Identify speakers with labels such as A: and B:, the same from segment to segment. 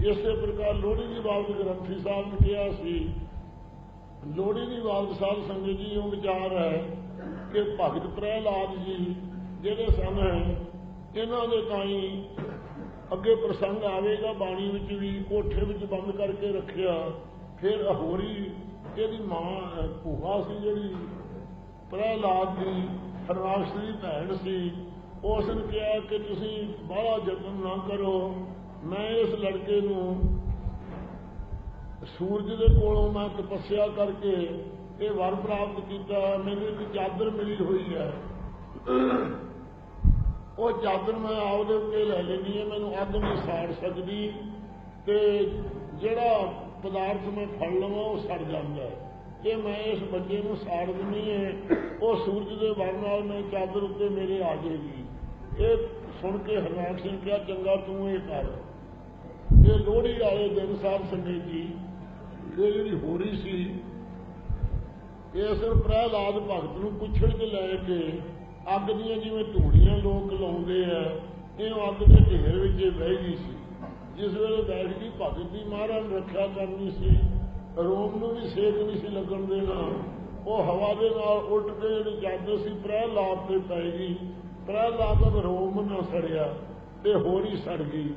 A: ਇਸੇ ਪ੍ਰਕਾਰ ਲੋਹੜੀ ਦੀ ਬਾਬਤ ਗ੍ਰੰਥੀ ਸਾਹਿਬ ਨੇ ਕਿਹਾ ਸੀ, ਲੋਹੜੀ ਦੀ ਬਾਬਤ ਸਾਧ ਸੰਗਤ ਜੀ, ਉਹ ਵਿਚਾਰ ਹੈ ਕਿ ਭਗਤ ਪ੍ਰਹਿਲਾਦ ਜੀ ਜਿਹੜੇ ਸਨ, ਇਹਨਾਂ ਦੇ ਤਾਈ ਅੱਗੇ ਪ੍ਰਸੰਗ ਆਵੇਗਾ, ਬਾਣੀ ਵਿੱਚ ਵੀ ਕੋਠੇ ਵਿੱਚ ਬੰਦ ਕਰਕੇ ਰੱਖਿਆ, ਫਿਰ ਅਹੋਰੀ ਇਹਦੀ ਮਾਂ ਭੂਆ ਸੀ ਜਿਹੜੀ, ਪ੍ਰਹਿਲਾਦ ਦੀ ਹਰਨਾਸ਼ ਦੀ ਭੈਣ ਸੀ, ਉਸ ਨੇ ਕਿਹਾ ਕਿ ਤੁਸੀਂ ਬਾਹਲਾ ਯਤਨ ਨਾ ਕਰੋ ਮੈਂ ਇਸ ਲੜਕੇ ਨੂੰ ਸੂਰਜ ਦੇ ਕੋਲੋਂ ਮੈਂ ਤਪੱਸਿਆ ਕਰਕੇ ਇਹ ਵਰ ਪ੍ਰਾਪਤ ਕੀਤਾ ਮੈਨੂੰ ਇੱਕ ਚਾਦਰ ਮਿਲੀ ਹੋਈ ਹੈ। ਉਹ ਚਾਦਰ ਮੈਂ ਆਪਦੇ ਉੱਤੇ ਲੈ ਲੈਣੀ ਹੈ। ਮੈਨੂੰ ਅੱਗ ਨਹੀਂ ਸਾੜ ਸਕਦੀ ਤੇ ਜਿਹੜਾ ਪਦਾਰਥ ਮੈਂ ਫੜ ਲਵਾਂ, ਉਹ ਸੜ ਜਾਂਦਾ ਹੈ। ਜੇ ਮੈਂ ਇਸ ਬੱਚੇ ਨੂੰ ਸਾੜ ਦਿੰਨੀ ਹੈ। ਉਹ ਸੂਰਜ ਦੇ ਵਰ ਨਾਲ ਮੈਂ ਚਾਦਰ ਉੱਤੇ ਮੇਰੇ ਆ ਜਾਏਗੀ। ਇਹ ਸੁਣ ਕੇ ਹਰਨਾਮ ਸਿੰਘ ਕਿਹਾ, ਚੰਗਾ, ਤੂੰ ਇਹ ਕਰ। ਇਹ ਲੋਹੜੀ ਵਾਲੇ ਦਿਨ ਸਾਹਿਬ ਸੰਗਤ ਇਹ ਜਿਹੜੀ ਹੋਰੀ ਸੀ ਇਸ ਪ੍ਰਹਿਲਾਦ ਭਗਤ ਨੂੰ ਪੁੱਛੜ ਕੇ ਲੈ ਕੇ ਅੱਗ ਦੀਆਂ ਜਿਵੇਂ ਧੂੜੀਆਂ ਲੋਕ ਲਾਉਂਦੇ ਆ ਇਹ ਅੱਗ ਦੇ ਢੇਰ ਵਿੱਚ ਬਹਿ ਗਈ ਸੀ। ਜਿਸ ਵੇਲੇ ਬੈਠ ਗਈ, ਭਗਤ ਦੀ ਮਹਾਰਾਜ ਰੱਖਿਆ ਕਰਨੀ ਸੀ, ਰੋਮ ਨੂੰ ਵੀ ਸੇਕ ਨਹੀਂ ਸੀ ਲੱਗਣ ਦੇਣਾ। ਉਹ ਹਵਾ ਦੇ ਨਾਲ ਉਲਟ ਕੇ ਜਿਹੜੀ ਜਾਂਦੇ ਸੀ, ਪ੍ਰਹਿਲਾਦ ਤੇ ਪੈ ਗਈ। ਪ੍ਰਹਿਲਾਦ ਦਾ ਰੋਮ ਨਾ ਸੜਿਆ ਤੇ ਹੋਰੀ ਸੜ ਗਈ।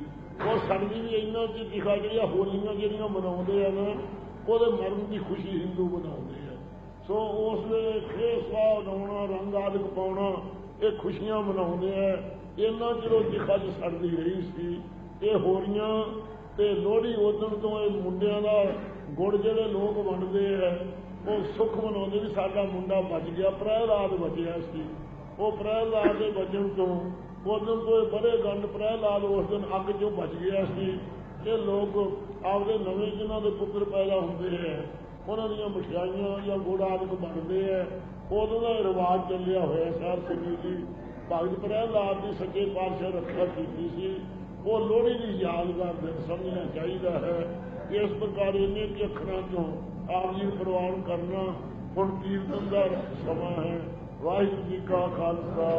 A: ਉਹ ਸੜਦੀ ਵੀ ਇਹਨਾਂ ਚ ਦਿਖਾ ਜਿਹੜੀਆਂ ਹੋਲੀਆਂ ਜਿਹੜੀਆਂ ਮਨਾਉਂਦੇ ਆ ਨਾ, ਉਹਦੇ ਮਰਨ ਦੀ ਖੁਸ਼ੀ ਹਿੰਦੂ ਮਨਾਉਂਦੇ ਆ। ਸੋ ਉਸ ਵੇਲੇ ਖੇ ਲਾਉਣਾ, ਰੰਗ ਆਦਿਕ ਪਾਉਣਾ, ਇਹ ਖੁਸ਼ੀਆਂ ਮਨਾਉਂਦੇ ਆ। ਇੰਨਾ ਚਿਰੋਂ ਦਿਖਾ ਚ ਸੜਦੀ ਰਹੀ ਸੀ। ਇਹ ਹੋਰੀਆਂ ਤੇ ਲੋਹੜੀ ਉਦੋਂ ਤੋਂ ਇਹ ਮੁੰਡਿਆਂ ਦਾ ਗੁੜ ਜਿਹੜੇ ਲੋਕ ਵੰਡਦੇ ਆ, ਉਹ ਸੁੱਖ ਮਨਾਉਂਦੇ ਵੀ ਸਾਡਾ ਮੁੰਡਾ ਬਚ ਗਿਆ, ਪ੍ਰਹਿਲਾਦ ਬਚਿਆ ਸੀ। ਉਹ ਪ੍ਰਹਿਲਾਦ ਦੇ ਬਚਣ ਤੋਂ ਉਸ ਦਿਨ ਤੋਂ ਇਹ ਬੜੇ ਗੰਡ ਪ੍ਰਹਿਲਾਦ ਉਸ ਦਿਨ ਅੱਗ ਚੋਂ ਬਚ ਗਿਆ ਸੀ। ਇਹ ਲੋਕ ਆਪਦੇ ਨਵੇਂ ਜਿਨ੍ਹਾਂ ਦੇ ਪੁੱਤਰ ਪੈਦਾ ਹੁੰਦੇ ਹੈ ਉਹਨਾਂ ਦੀਆਂ ਮਠਿਆਈਆਂ ਜਾਂ ਗੁੜ ਆਦਿਕ ਬਣਦੇ ਹੈ ਉਦੋਂ ਦਾ ਰਿਵਾਜ ਚੱਲਿਆ ਹੋਇਆ ਸਾਰ ਸਿੰਘ ਜੀ। ਭਗਤ ਪ੍ਰਹਿਲਾਦ ਦੀ ਸੱਚੇ ਪਾਤਸ਼ਾਹ ਰੱਖਿਆ ਕੀਤੀ ਸੀ। ਉਹ ਲੋਹੜੀ ਦੀ ਯਾਦਗਾਰ ਦਿਨ ਸਮਝਣਾ ਚਾਹੀਦਾ ਹੈ ਇਸ ਪ੍ਰਕਾਰ ਇਹਨੇ ਕਿ ਅੱਖਰਾਂ 'ਚੋਂ ਆਪ ਜੀ ਪ੍ਰਵਾਨ ਕਰਨਾ ਹੁਣ ਕੀਰਤਨ ਦਾ ਸਮਾਂ ਹੈ। ਵਾਹਿਗੁਰੂ ਜੀ ਕਾ ਖਾਲਸਾ।